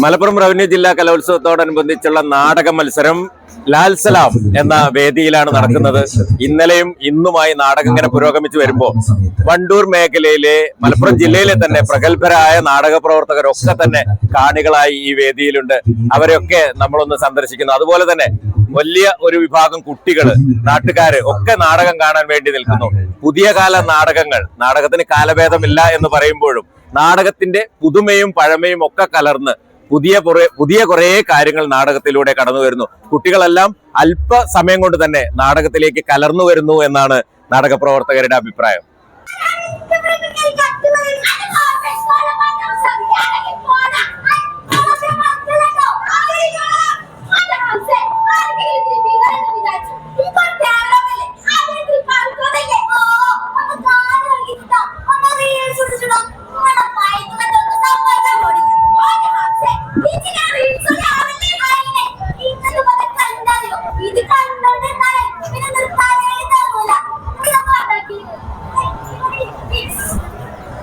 Malappuram revenue ജില്ലാ കലോത്സവത്തോടനുബന്ധിച്ചുള്ള നാടക മത്സരം ലാൽ സലാം എന്ന വേദിയിലാണ് നടക്കുന്നത്. ഇന്നലെയും ഇന്നുമായി നാടകം ഇങ്ങനെ പുരോഗമിച്ചു വരുമ്പോ വണ്ടൂർ മേഖലയിലെ മലപ്പുറം ജില്ലയിലെ തന്നെ പ്രഗത്ഭരായ നാടക പ്രവർത്തകരൊക്കെ തന്നെ കാണികളായി ഈ വേദിയിലുണ്ട്. അവരെയൊക്കെ നമ്മളൊന്ന് സന്ദർശിക്കുന്നു. അതുപോലെ തന്നെ വലിയ ഒരു വിഭാഗം കുട്ടികൾ നാട്ടുകാര് ഒക്കെ നാടകം കാണാൻ വേണ്ടി നിൽക്കുന്നു. പുതിയ കാല നാടകങ്ങൾ നാടകത്തിന് കാലഭേദമില്ല എന്ന് പറയുമ്പോഴും നാടകത്തിന്റെ പുതുമയും പഴമയും ഒക്കെ കലർന്ന് പുതിയ കുറെ പുതിയ കുറെ കാര്യങ്ങൾ നാടകത്തിലൂടെ കടന്നു വരുന്നു. കുട്ടികളെല്ലാം അല്പ സമയം കൊണ്ട് തന്നെ നാടകത്തിലേക്ക് കലർന്നു വരുന്നു എന്നാണ് നാടക പ്രവർത്തകരുടെ അഭിപ്രായം.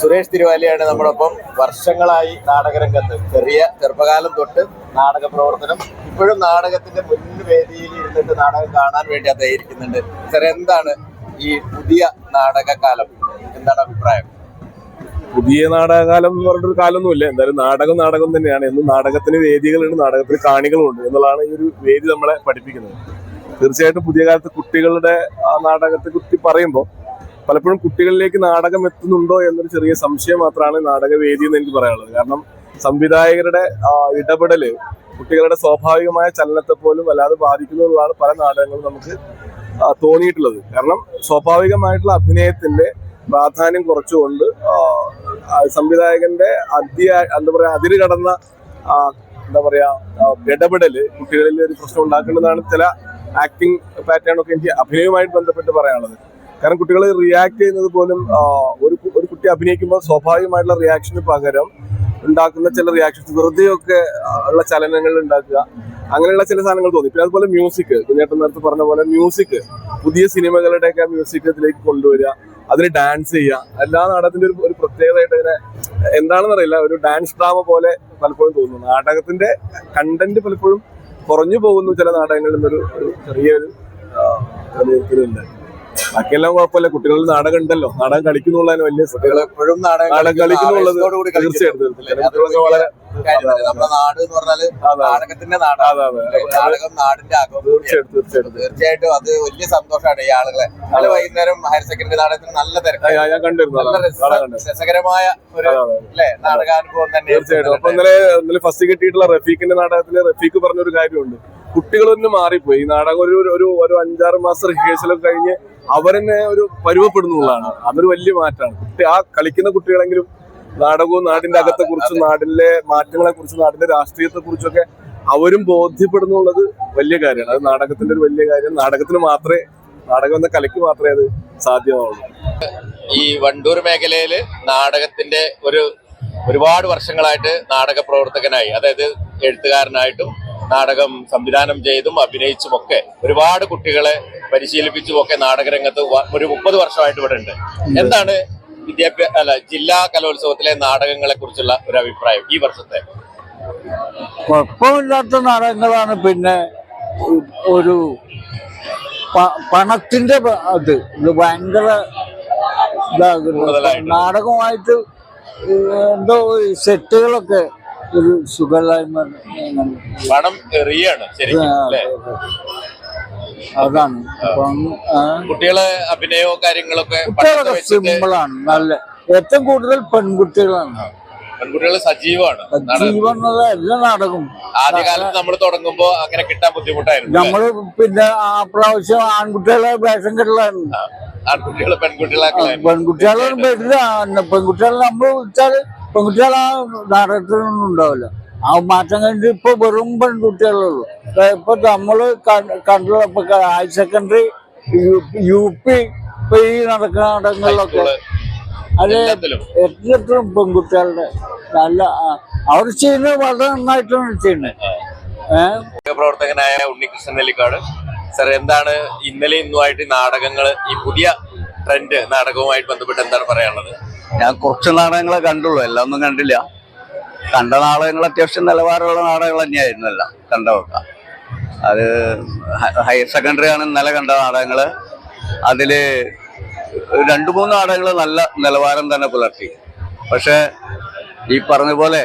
സുരേഷ് തിരുവാലിയാണ് നമ്മോടൊപ്പം വർഷങ്ങളായി നാടകരംഗത്ത്. ചെറിയ ചെറുപ്പകാലം തൊട്ട് നാടക പ്രവർത്തനം. ഇപ്പോഴും നാടകത്തിന്റെ മുൻവേദിയിൽ ഇരുന്നിട്ട് നാടകം കാണാൻ വേണ്ടി അദ്ദേഹം ഇരിക്കുന്നുണ്ട്. സാർ എന്താണ് ഈ പുതിയ നാടകകാലം? എന്താണ് അഭിപ്രായം? പുതിയ നാടകകാലം എന്ന് പറഞ്ഞിട്ടൊരു കാലമൊന്നുമില്ല എന്തായാലും നാടകം നാടകം തന്നെയാണ്. എന്നും നാടകത്തിന് വേദികളുണ്ട് നാടകത്തിന് കാണികളുണ്ട് എന്നുള്ളതാണ് ഈ ഒരു വേദി നമ്മളെ പഠിപ്പിക്കുന്നത്. തീർച്ചയായിട്ടും പുതിയ കാലത്ത് കുട്ടികളുടെ ആ നാടകത്തെ കുറിച്ച് പറയുമ്പോൾ പലപ്പോഴും കുട്ടികളിലേക്ക് നാടകം എത്തുന്നുണ്ടോ എന്നൊരു ചെറിയ സംശയം മാത്രമാണ് നാടക വേദി എന്ന് എനിക്ക് പറയാനുള്ളത്. കാരണം സംവിധായകരുടെ ഇടപെടൽ കുട്ടികളുടെ സ്വാഭാവികമായ ചലനത്തെ പോലും വല്ലാതെ ബാധിക്കുന്നു എന്നുള്ളതാണ് പല നാടകങ്ങളും നമുക്ക് തോന്നിയിട്ടുള്ളത്. കാരണം സ്വാഭാവികമായിട്ടുള്ള അഭിനയത്തിന്റെ പ്രാധാന്യം കുറച്ചുകൊണ്ട് സംവിധായകന്റെ അതി എന്താ പറയാ അതിര് കടന്ന എന്താ പറയാ ഇടപെടൽ കുട്ടികളിൽ ഒരു പ്രശ്നം ഉണ്ടാക്കേണ്ടതാണ്. ചില ആക്ടിങ് പാറ്റേൺ ഒക്കെ എനിക്ക് അഭിനയവുമായിട്ട് ബന്ധപ്പെട്ട് പറയാനുള്ളത്. കാരണം കുട്ടികൾ റിയാക്ട് ചെയ്യുന്നത് പോലും ഒരു ഒരു കുട്ടി അഭിനയിക്കുമ്പോൾ സ്വാഭാവികമായിട്ടുള്ള റിയാക്ഷന് പകരം ഉണ്ടാക്കുന്ന ചില റിയാക്ഷൻസ് വെറുതെ ഒക്കെ ഉള്ള ചലനങ്ങൾ ഉണ്ടാക്കുക. അങ്ങനെയുള്ള ചില സാധനങ്ങൾ തോന്നി. പിന്നെ അതുപോലെ മ്യൂസിക് കുഞ്ഞേട്ടൻ നേരത്തെ പറഞ്ഞ പോലെ മ്യൂസിക് പുതിയ സിനിമകളുടെയൊക്കെ മ്യൂസിക് ഇതിലേക്ക് കൊണ്ടുവരിക. അതിന് ഡാൻസ് ചെയ്യുക. എല്ലാ നാടകത്തിന്റെ ഒരു ഒരു പ്രത്യേകതയായിട്ട് ഇങ്ങനെ എന്താണെന്ന് അറിയില്ല. ഒരു ഡാൻസ് ഡ്രാമ പോലെ പലപ്പോഴും തോന്നുന്നു. നാടകത്തിന്റെ കണ്ടന്റ് പലപ്പോഴും കുറഞ്ഞു പോകുന്നു ചില നാടകങ്ങളിൽ നിന്നൊരു ചെറിയൊരു വിലയിരുത്തലുണ്ട് ബാക്കിയെല്ലാം കുഴപ്പമില്ല. കുട്ടികളിൽ നാടകം ഉണ്ടല്ലോ. നാടകം കളിക്കുന്നുള്ളതിന് വലിയ എപ്പോഴും നാടകം കളിക്കുന്നുള്ളത്. തീർച്ചയായിട്ടും കുട്ടികളൊക്കെ വളരെ? നമ്മുടെ നാട് എന്ന് പറഞ്ഞാൽ നാടകത്തിന്റെ നാടാണ്. നാടകം നാടിന്റെ. തീർച്ചയായിട്ടും തീർച്ചയായിട്ടും. തീർച്ചയായിട്ടും അത് വലിയ സന്തോഷമാണ് ഈ ആളുകളെ. നാളെ വൈകുന്നേരം ഹയർ സെക്കൻഡറി നാടകത്തിന് നല്ല തിരക്കാണ് ഞാൻ- കണ്ടിരുന്നു നല്ല. രസകരമായ ഒരു. നാടകാനുഭവം തന്നെ തീർച്ചയായിട്ടും. അപ്പൊ ഇന്നലെ ഇന്നലെ ഫസ്റ്റ് കിട്ടിയിട്ടുള്ള റഫീഖിന്റെ നാടകത്തിൽ റഫീഖ് പറഞ്ഞൊരു കാര്യമുണ്ട്. കുട്ടികളൊന്നും മാറിപ്പോയി. ഈ നാടകം ഒരു ഒരു ഒരു അഞ്ചാറ് മാസം റിഹേഴ്സലൊക്കെ കഴിഞ്ഞ് അവരെന്നെ ഒരു പരുവപ്പെടുന്നുള്ളതാണ് അതൊരു വലിയ മാറ്റമാണ്. കുട്ടി ആ കളിക്കുന്ന കുട്ടികളെങ്കിലും നാടകവും നാടിന്റെ അകത്തെ കുറിച്ചും നാടിലെ മാറ്റങ്ങളെ കുറിച്ചും നാടിന്റെ രാഷ്ട്രീയത്തെ കുറിച്ചൊക്കെ അവരും ബോധ്യപ്പെടുന്നുള്ളത് വലിയ കാര്യമാണ്. അത് നാടകത്തിന്റെ ഒരു വലിയ കാര്യം. നാടകത്തിന് മാത്രമേ നാടകം എന്ന കലയ്ക്ക് മാത്രമേ അത് സാധ്യമാവുള്ളൂ. ഈ വണ്ടൂർ മേഖലയിൽ നാടകത്തിന്റെ ഒരു ഒരുപാട് വർഷങ്ങളായിട്ട് നാടക പ്രവർത്തകനായി അതായത് എഴുത്തുകാരനായിട്ടും നാടകം സംവിധാനം ചെയ്തും അഭിനയിച്ചും ഒക്കെ ഒരുപാട് കുട്ടികളെ പരിശീലിപ്പിച്ചും ഒക്കെ നാടകരംഗത്ത് ഒരു മുപ്പത് വർഷമായിട്ട് ഇവിടെ ഉണ്ട്. എന്താണ് വിദ്യാഭ്യാസ അല്ല ജില്ലാ കലോത്സവത്തിലെ നാടകങ്ങളെ കുറിച്ചുള്ള ഒരു അഭിപ്രായം ഈ വർഷത്തെ? കുഴപ്പമില്ലാത്ത നാടകങ്ങളാണ് പിന്നെ ഒരു പണത്തിന്റെ അത് ഇത് ഭയങ്കര ഇതാകുന്നു. നാടകമായിട്ട് എന്തോ സെറ്റുകളൊക്കെ ഒരു സുഖമില്ലായ്മ പണം എറിയാണ് ശരിക്കും അല്ലേ? അതാണ്. അപ്പം കുട്ടികളെ അഭിനയോ കാര്യങ്ങളൊക്കെ കുട്ടികളൊക്കെ സിമ്പിളാണ് നല്ല ഏറ്റവും കൂടുതൽ പെൺകുട്ടികളാണ്. പെൺകുട്ടികൾ സജീവമാണ് സജീവന്നത് എല്ലാ നാടകവും ആദ്യകാലത്ത് നമ്മൾ തുടങ്ങുമ്പോ അങ്ങനെ കിട്ടാൻ ബുദ്ധിമുട്ടായിരുന്നു? നമ്മൾ പിന്നെ ആ പ്രാവശ്യം ആൺകുട്ടികളെ വേഷം കെട്ടലായിരുന്നു ആൺകുട്ടികളെ പെൺകുട്ടികളെ പെൺകുട്ടികളെ പെൺകുട്ടികളെ നമ്മൾ വിളിച്ചാൽ പെൺകുട്ടികൾ ആ ഉണ്ടാവില്ല. ആ മാറ്റം കഴിഞ്ഞിട്ട് ഇപ്പൊ വെറും പെൺകുട്ടികളുള്ളൂ ഇപ്പൊ നമ്മൾ കണ്ടുള്ള ഇപ്പൊ ഹയർ സെക്കൻഡറി യു പി ഇപ്പൊ ഈ നടക്കുന്ന നാടകങ്ങളിലൊക്കെ അത് എല്ലാത്തിലും. പെൺകുട്ടികളുടെ നല്ല അവർ ചെയ്യുന്നത് വളരെ നന്നായിട്ടാണ് ചെയ്യുന്നത്. പ്രവർത്തകനായ ഉണ്ണികൃഷ്ണൻ നെല്ലിക്കാട്. സർ എന്താണ് ഇന്നലെ ഇന്നുമായിട്ട് നാടകങ്ങൾ ഈ പുതിയ ട്രെൻഡ് നാടകവുമായിട്ട് ബന്ധപ്പെട്ട് എന്താണ് പറയാനുള്ളത്? ഞാൻ കുറച്ച് നാടകങ്ങളെ കണ്ടുള്ളൂ. എല്ലാം ഒന്നും കണ്ടില്ല. കണ്ട നാടകങ്ങൾ അത്യാവശ്യം നിലവാരമുള്ള നാടകങ്ങൾ തന്നെയായിരുന്നു എല്ലാം കണ്ടതൊക്കെ. അത് ഹയർ സെക്കൻഡറി ആണ് ഇന്നലെ കണ്ട നാടകങ്ങൾ അതിൽ രണ്ട് മൂന്ന് നാടകങ്ങൾ നല്ല നിലവാരം തന്നെ പുലർത്തി. പക്ഷേ ഈ പറഞ്ഞ പോലെ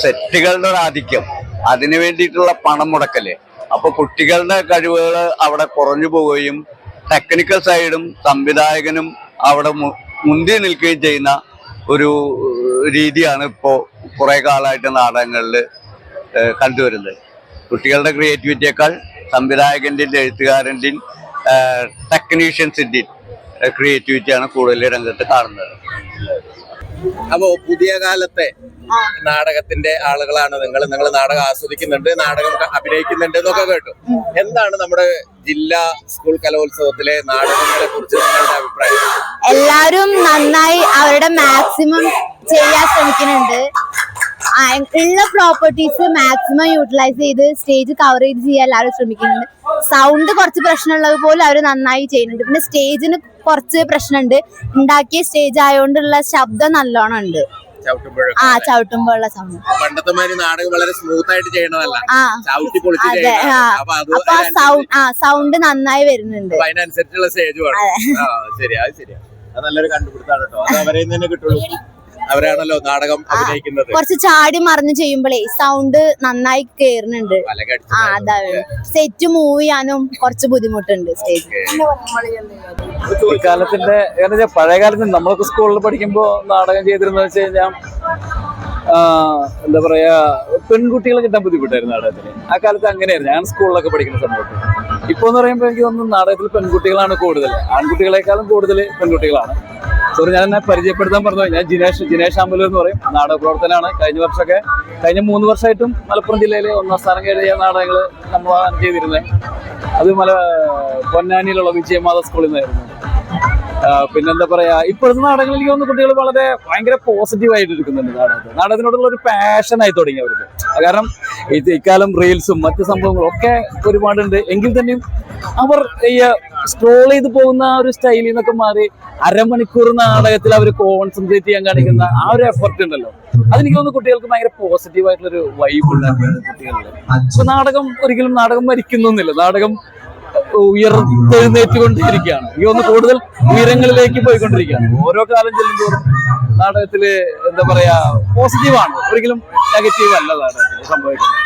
സെറ്റുകളുടെ ഒരു ആധിക്യം അതിനു വേണ്ടിയിട്ടുള്ള പണം മുടക്കൽ. അപ്പൊ കുട്ടികളുടെ കഴിവുകൾ അവിടെ കുറഞ്ഞു പോവുകയും ടെക്നിക്കൽ സൈഡും സംവിധായകനും അവിടെ മുന്തി നിൽക്കുകയും ചെയ്യുന്ന ഒരു രീതിയാണ് ഇപ്പോൾ കുറെ കാലമായിട്ട് നാടകങ്ങളിൽ കണ്ടുവരുന്നത്. കുട്ടികളുടെ ക്രിയേറ്റിവിറ്റിയേക്കാൾ സംവിധായകന്റെയും എഴുത്തുകാരന്റെയും ടെക്നീഷ്യൻസിന്റെയും ക്രിയേറ്റിവിറ്റിയാണ് കൂടുതൽ രംഗത്ത് കാണുന്നത്. അപ്പോൾ പുതിയ കാലത്തെ നാടകത്തിന്റെ ആളുകളാണ് നിങ്ങൾ. നിങ്ങൾ നാടകം ആസ്വദിക്കുന്നുണ്ട് നാടകം അഭിനയിക്കുന്നുണ്ട് എന്നൊക്കെ കേട്ടു. എന്താണ് നമ്മുടെ ജില്ലാ സ്കൂൾ കലോത്സവത്തിലെ നാടകങ്ങളെ കുറിച്ച് നിങ്ങളുടെ അഭിപ്രായം? എല്ലാരും നന്നായി അവരുടെ മാക്സിമം ചെയ്യാൻ ശ്രമിക്കുന്നുണ്ട്. ഉള്ള പ്രോപ്പർട്ടീസ് മാക്സിമം യൂട്ടിലൈസ് ചെയ്ത് സ്റ്റേജ് കവർ ചെയ്ത് ചെയ്യാൻ എല്ലാവരും ശ്രമിക്കുന്നുണ്ട്. സൗണ്ട് കുറച്ച് പ്രശ്നമുള്ളത് പോലും അവർ നന്നായി ചെയ്യുന്നുണ്ട്. പിന്നെ സ്റ്റേജിന് കുറച്ച് പ്രശ്നമുണ്ട്. ഉണ്ടാക്കിയ സ്റ്റേജ് ആയതുകൊണ്ടുള്ള ശബ്ദം നല്ലോണം ഉണ്ട്. ആ ചവിട്ടുമ്പോഴുള്ള സൗണ്ട് പണ്ടത്തെ മാതിരി നാടകം വളരെ സ്മൂത്ത് ആയിട്ട് ചെയ്യണതല്ല. ആ ചവിട്ടി പൊളിച്ച് അതെ ആ. അപ്പൊ ആ സൗണ്ട് ആ സൗണ്ട് നന്നായി വരുന്നുണ്ട്. അതിനനുസരിച്ചുള്ള സ്റ്റേജ് വേണം. ശരി അത് ശരിയാ. അത് നല്ലൊരു കണ്ടുപിടുത്താണ് കേട്ടോ. അത് അവരെ തന്നെ കിട്ടുള്ളൂ. അവരാണല്ലോ നാടകം അഭിനയിക്കുന്നത്. കുറച്ച് ചാടി മറിഞ്ഞ് ചെയ്യുമ്പോഴേ സൗണ്ട് നന്നായി കേറുന്നുണ്ട്. പലക ആ അതാണ്. സെറ്റ് മൂവ് ചെയ്യാനും കുറച്ച് ബുദ്ധിമുട്ടുണ്ട് സ്റ്റേജ് ഈ കാലത്തിന്റെ എന്ന് പഴയ കാലത്ത് നമ്മളൊക്കെ സ്കൂളിൽ പഠിക്കുമ്പോ നാടകം ചെയ്തിരുന്ന വെച്ച് കഴിഞ്ഞാൽ എന്താ പറയാ പെൺകുട്ടികളെ കിട്ടാൻ ബുദ്ധിമുട്ടായിരുന്നു നാടകത്തിന് ആ കാലത്ത് അങ്ങനെയായിരുന്നു. ഞാൻ സ്കൂളിലൊക്കെ പഠിക്കുന്ന സമയത്ത്. ഇപ്പൊ എന്ന് പറയുമ്പോൾ എനിക്ക് തോന്നുന്നു നാടകത്തിൽ പെൺകുട്ടികളാണ് കൂടുതൽ ആൺകുട്ടികളെക്കാളും കൂടുതൽ പെൺകുട്ടികളാണ്. സോറി ഞാൻ എന്നെ പരിചയപ്പെടുത്താൻ പറഞ്ഞു ഞാൻ ജിനേഷ് ജിനേഷ് അമ്പലൂർ എന്ന് പറയും. നാടക പ്രവർത്തനമാണ് കഴിഞ്ഞ വർഷമൊക്കെ കഴിഞ്ഞ മൂന്ന് വർഷമായിട്ടും മലപ്പുറം ജില്ലയിലെ ഒന്നാം സ്ഥാനം കയറിയ നാടകങ്ങൾ നമ്മൾ ചെയ്തിരുന്നത്. അത് മല പൊന്നാനിയിലുള്ള വിജയമാത സ്കൂളിൽ നിന്നായിരുന്നു. പിന്നെന്താ പറയാ ഇപ്പോഴത്തെ നാടകങ്ങളിൽ എനിക്ക് തോന്നുന്നു കുട്ടികൾ വളരെ ഭയങ്കര പോസിറ്റീവ് ആയിട്ട് എടുക്കുന്നുണ്ട് നാടകത്തിൽ. നാടകത്തിനോടുള്ള ഒരു പാഷനായി തുടങ്ങി അവർക്ക്. കാരണം ഇത് ഇക്കാലം റീൽസും മറ്റു സംഭവങ്ങളും ഒക്കെ ഒരുപാടുണ്ട്. എങ്കിൽ തന്നെയും അവർ ഈ സ്ക്രോൾ ചെയ്ത് പോകുന്ന ആ ഒരു സ്റ്റൈലിൽ നിന്നൊക്കെ മാറി അരമണിക്കൂർ നാടകത്തിൽ അവർ കോൺസെൻട്രേറ്റ് ചെയ്യാൻ കാണിക്കുന്ന ആ ഒരു എഫർട്ട് ഉണ്ടല്ലോ. അതെനിക്ക് തോന്നുന്നു കുട്ടികൾക്ക് ഭയങ്കര പോസിറ്റീവ് ആയിട്ടുള്ള ഒരു വൈബ് ഉണ്ടാക്കുന്നത് കുട്ടികളിൽ അപ്പൊ നാടകം ഒരിക്കലും നാടകം മരിക്കുന്നൊന്നുമില്ല നാടകം ഉയർത്തെഴുന്നേറ്റുകൊണ്ടിരിക്കുകയാണ്. ഈ ഒന്ന് കൂടുതൽ ഉയരങ്ങളിലേക്ക് പോയിക്കൊണ്ടിരിക്കുകയാണ്. ഓരോ കാലം ചെല്ലുമ്പോഴും നാടകത്തിൽ എന്താ പറയാ പോസിറ്റീവാണ് ഒരിക്കലും നെഗറ്റീവ് അല്ല നാടകത്തിൽ സംഭവിക്കുന്നത്.